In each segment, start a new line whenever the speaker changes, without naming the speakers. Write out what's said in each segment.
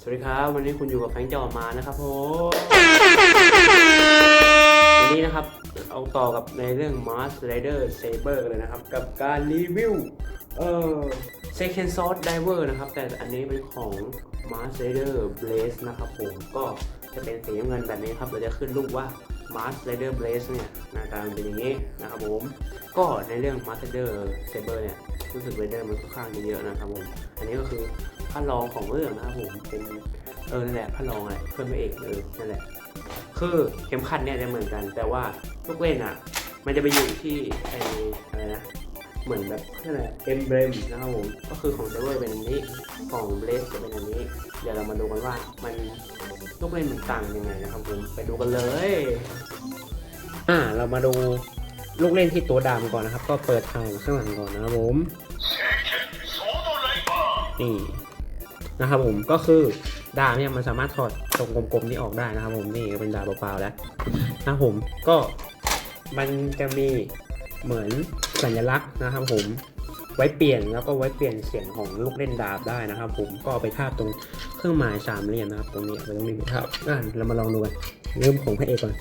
สวัสดีครับ วันนี้คุณอยู่กับแฟรงค์จอมานะครับผมวันนี้นะครับเอาต่อกับในเรื่อง Mars Rider Saber กันเลยนะครับ กับการรีวิว เอ่อ Second Sword Diver นะครับ แต่อันนี้เป็นของ Mars Rider Blaze นะครับผมก็จะเป็นสีน้ำเงินแบบนี้ครับเราจะขึ้นรูปว่า Mars Rider Blaze เนี่ยหน้าตามันเป็นอย่างนี้นะครับผมก็ในเรื่อง Mars Rider Saber เนี่ยรู้สึก Rider มันค่อนข้างเยอะนะครับผมอันนี้ก็คือพระรองของเรื่องนะครับผมเป็นเออนั่นแหละพระรองอะไรเพื่อนพระเอกเออนั่นแหละคือเข็มขัดเนี่ยจะเหมือนกัน แต่ว่าลูกเล่นอะ มันจะไปอยู่ที่ไอ้อะไรนะ เหมือนแบบนั่นแหละเอ็มเบรมนะครับผมก็คือของเซเวอร์เป็นอันนี้ของเบลสจะเป็นอันนี้ เดี๋ยวเรามาดูกันว่ามันลูกเล่นมันต่างยังไงนะครับผมไปดูกันเลย อ่าเรามาดูลูกเล่นที่ตัวดำก่อนนะครับ ก็เปิดทางข้างหลังก่อนนะครับผมนี่นะครับผมก็คือดาบเนี่ยมันสามารถถอดตรงกลมๆนี้ออกได้นะครับผมนี่เป็นดาบเปล่าๆแล้วนะครับผมก็มันจะมี เหมือนสัญลักษณ์นะครับผมไว้เปลี่ยนแล้วก็ไว้เปลี่ยนเสียงของลูกเล่นดาบได้นะครับ ผมก็ไปทาบตรงเครื่องหมายสามเหลี่ยมนะครับ ตรงนี้ไปตรงนี้ครับอะเรามาลองดูกันเริ่มของพระเอกก่อน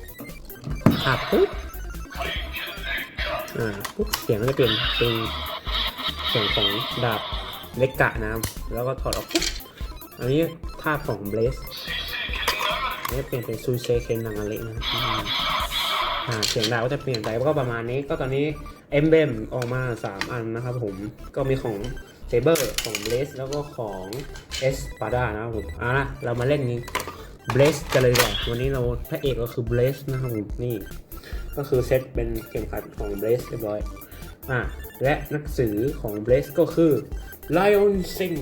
ทาบปุ๊บอ่าปุ๊บเสียงก็จะเปลี่ยนเป็นเสียงของดาบเล็กกะนะครับแล้วก็ถอดออกปุ๊บอันนี้ภาพของเบสอันนี้เปลี่ยนเป็นซูเซเคนนังอเละนะครับ อ่าเสียงดาวก็จะเปลี่ยนไปก็ประมาณนี้ก็ตอนนี้เอ็มเบมออกมา 3 อันนะครับผมก็มีของเซเบอร์ของเบสแล้วก็ของเอสปาดานะครับผมอะเรามาเล่นนี้เบสกันเลยดีกว่าวันนี้เราพระเอกก็คือเบสนะครับผมนี่ ก็คือเซตเป็นเข็มขัดของเบสเรียบร้อยอะและหนังสือของเบสก็คือ Lion Sing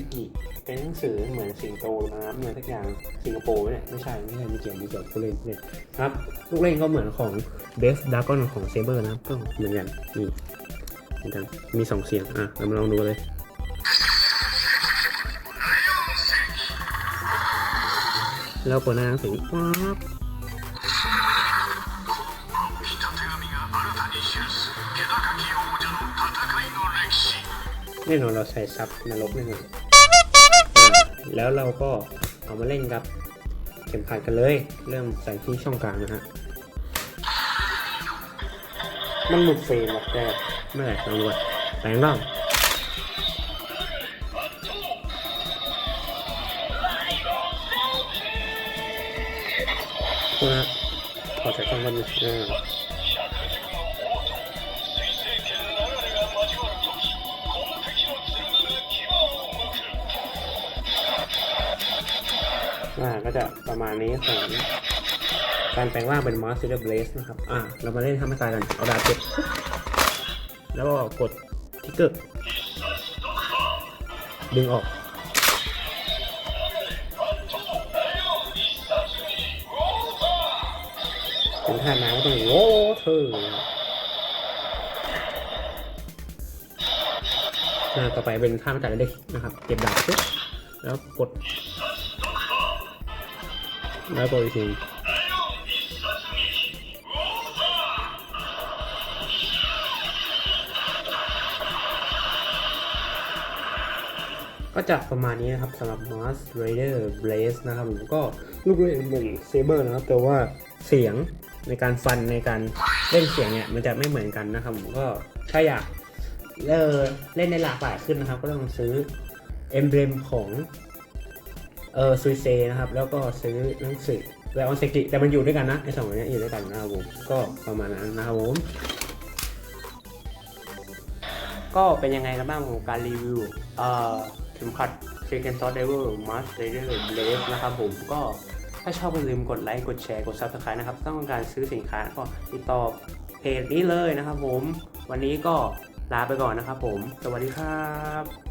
เป็นหนังสือเหมือนสิงโตนะครับเหมือนทุกอย่างสิงคโปร์เนี่ยไม่ใช่ไม่ใช่ไม่เกี่ยวไม่เกี่ยวผู้เล่นผู้เล่นครับลูกเล่นก็เหมือนของ b e s t Dragon ของ Saber นะครับก็เหมือนกันนี่เหมือนกันมีสองเสียงอะเรามาลองดูเลยแล้วเปิดหน้าหนังสือว้าบ แน่นอนเราใส่ซับนรกแน่นอนะแล้วเราก็เอามาเล่นกับเข็มขัดกันเลย เริ่มใส่ที่ช่องกลางนะฮะ มันหลุดเฟรมหรอกแต่ไม่เป็นไรลองดูก่อนแปลงร่างนะขอจากช่องกันง อ่าอ่าก็จะประมาณนี้ของการแปลงร่างเป็นมอสซิลเบลสนะครับ อ่า เรามาเล่นทำให้ตายกัน เอาดาบเจ็บ แล้วก็กดทิกเกอร์ ดึงออกถึงท่าน้ำก็ต้องโว้เธออ่าต่อไปเป็นท่ามาจากเด็กนะครับ เก็บดาบปุ๊บแล้วกด แล้วกดอีกทีก็จะประมาณนี้นะครับสำหรับ Mars Raider Blaze นะครับผมก็ลูกเล่นเหมือนเซเบอร์นะครับ แต่ว่าเสียงในการฟันในการเล่นเสียงเนี่ยมันจะไม่เหมือนกันนะครับผมก็ถ้าอยากเออเล่นในหลากหลายขึ้นนะครับ ก็ต้องซื้อเอมเบรมของ เออซูเซนะครับ แล้วก็ซื้อหนังสือและออนเซกิแต่มันอยู่ด้วยกันนะไอสองอันเนี้ยอยู่ด้วยกันนะครับผมก็ประมาณนั้นนะครับผมก็เป็นยังไงกันบ้างของการรีวิวเอ่อเข็มขัด Second Sword Diver Mars Raider Blaze นะครับผมก็ถ้าชอบอย่าลืมกดไลค์กดแชร์กด Subscribe นะครับ ต้องการซื้อสินค้าก็ติดต่อเพจนี้เลยนะครับผม วันนี้ก็ลาไปก่อนนะครับผม สวัสดีครับ